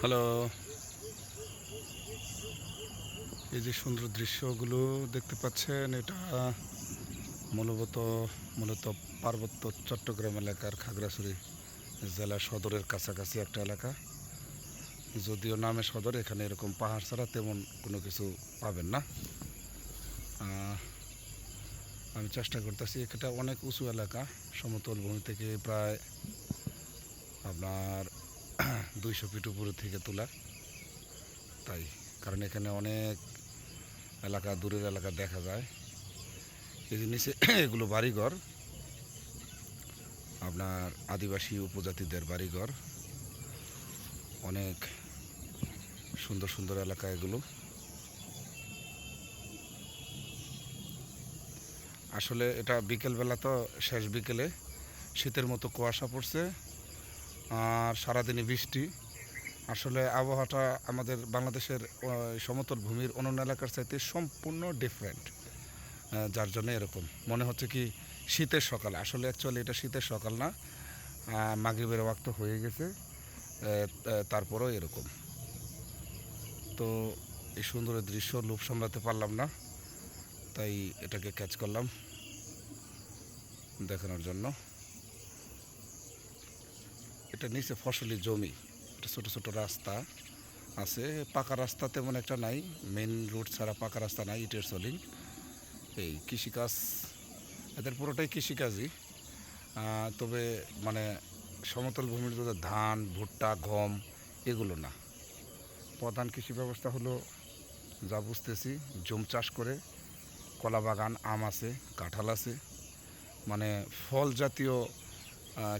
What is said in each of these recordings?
Hello. এই যে সুন্দর দৃশ্যগুলো দেখতে পাচ্ছেন, এটা মূলত মূলত পার্বত্য চট্টগ্রাম এলাকার খাগড়াছড়ি জেলা সদরের কাছাকাছি একটা এলাকা। যদিও নামে সদর, এখানে এরকম পাহাড় ছাড়া তেমন কোনো কিছু পাবেন না। আমি চেষ্টা করতেছি এটা অনেক উঁচু এলাকা, সমতল ভূমি থেকে প্রায় আপনার দুইশো ফিট উপরে থেকে তোলা। তাই, কারণ এখানে অনেক এলাকা, দূরের এলাকা দেখা যায়। এই নিচে এগুলো বাড়িঘর। আপনার আদিবাসী উপজাতিদের বাড়িঘর। অনেক সুন্দর সুন্দর এলাকা এগুলো। আসলে এটা বিকেলবেলা তো শেষ বিকেলে শীতের মতো কুয়াশা পড়ছে। আর সারাদিনই বৃষ্টি। আসলে আবহাওয়াটা আমাদের বাংলাদেশের সমতল ভূমির অন্যান্য এলাকার চাইতে সম্পূর্ণ ডিফারেন্ট যার জন্য এরকম। মনে হচ্ছে কি শীতের সকাল। আসলে অ্যাকচুয়ালি এটা শীতের সকাল না। মাগরিবের ওয়াক্ত হয়ে গেছে। তারপরেও এরকম। তো এই সুন্দর দৃশ্য লোভ সামলাতে পারলাম না। তাই এটাকে ক্যাচ করলাম। দেখানোর জন্য। এটা নিচে ফসলি জমি। এটা ছোটো ছোটো রাস্তা আছে। পাকা রাস্তা তেমন একটা নাই। মেন রোড ছাড়া পাকা রাস্তা নাই, ইটের সলিং এই কৃষিকাজ, এদের পুরোটাই কৃষিকাজই। তবে মানে সমতল ভূমির মধ্যে ধান, ভুট্টা, গম এগুলো না। প্রধান কৃষি ব্যবস্থা হলো, যা বুঝতেছি, জম চাষ করে কলা বাগান, আম আছে, কাঁঠাল আছে। মানে ফল জাতীয়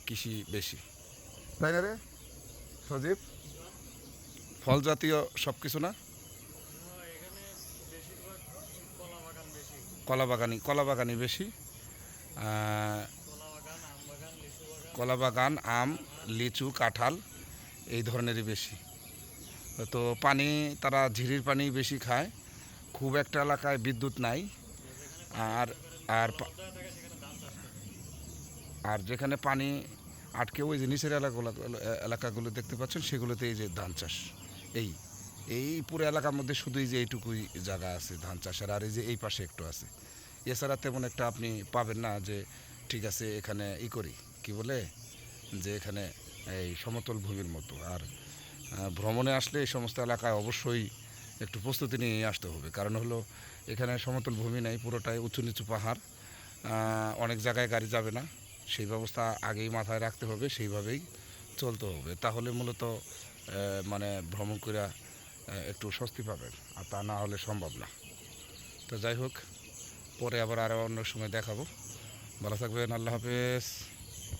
কৃষি বেশি। তাই না রে? সজীব, ফল জাতীয় সব কিছু না? কলা বাগানি কলা বাগানি বেশি। কলা বাগান, আম, লিচু, কাঁঠাল, এই ধরনেরই বেশি। তো পানি, তারা ঝিরির পানি বেশি খায়। খুব একটা এলাকায় বিদ্যুৎ নাই। আর আর আর যেখানে পানি আটকে ওই যে নিচের এলাকাগুলো এলাকাগুলো দেখতে পাচ্ছেন, সেগুলোতে এই যে ধান চাষ। এই এই পুরো এলাকার মধ্যে শুধুই যে এইটুকুই জায়গা আছে ধান চাষের আর এই যে এই পাশে একটু আছে। এছাড়া তেমন একটা আপনি পাবেন না যে, ঠিক আছে, এখানে ই করি, কি বলে? যে এখানে এই সমতল ভূমির মতো। আর ভ্রমণে আসলে এই সমস্ত এলাকায় অবশ্যই একটু প্রস্তুতি নিয়ে আসতে হবে। কারণ হলো, এখানে সমতল ভূমি নেই, পুরোটাই উঁচু নিচু পাহাড়। অনেক জায়গায় গাড়ি যাবে না। সেই ব্যবস্থা আগেই মাথায় রাখতে হবে, সেইভাবেই চলতে হবে। তাহলে মূলত মানে ভ্রমণ করে একটু স্বস্তি পাবেন, আর তা না হলে সম্ভব না। তো যাই হোক, পরে আবার আরও অন্য সময় দেখাবো। ভালো থাকবেন, আল্লাহ হাফেজ।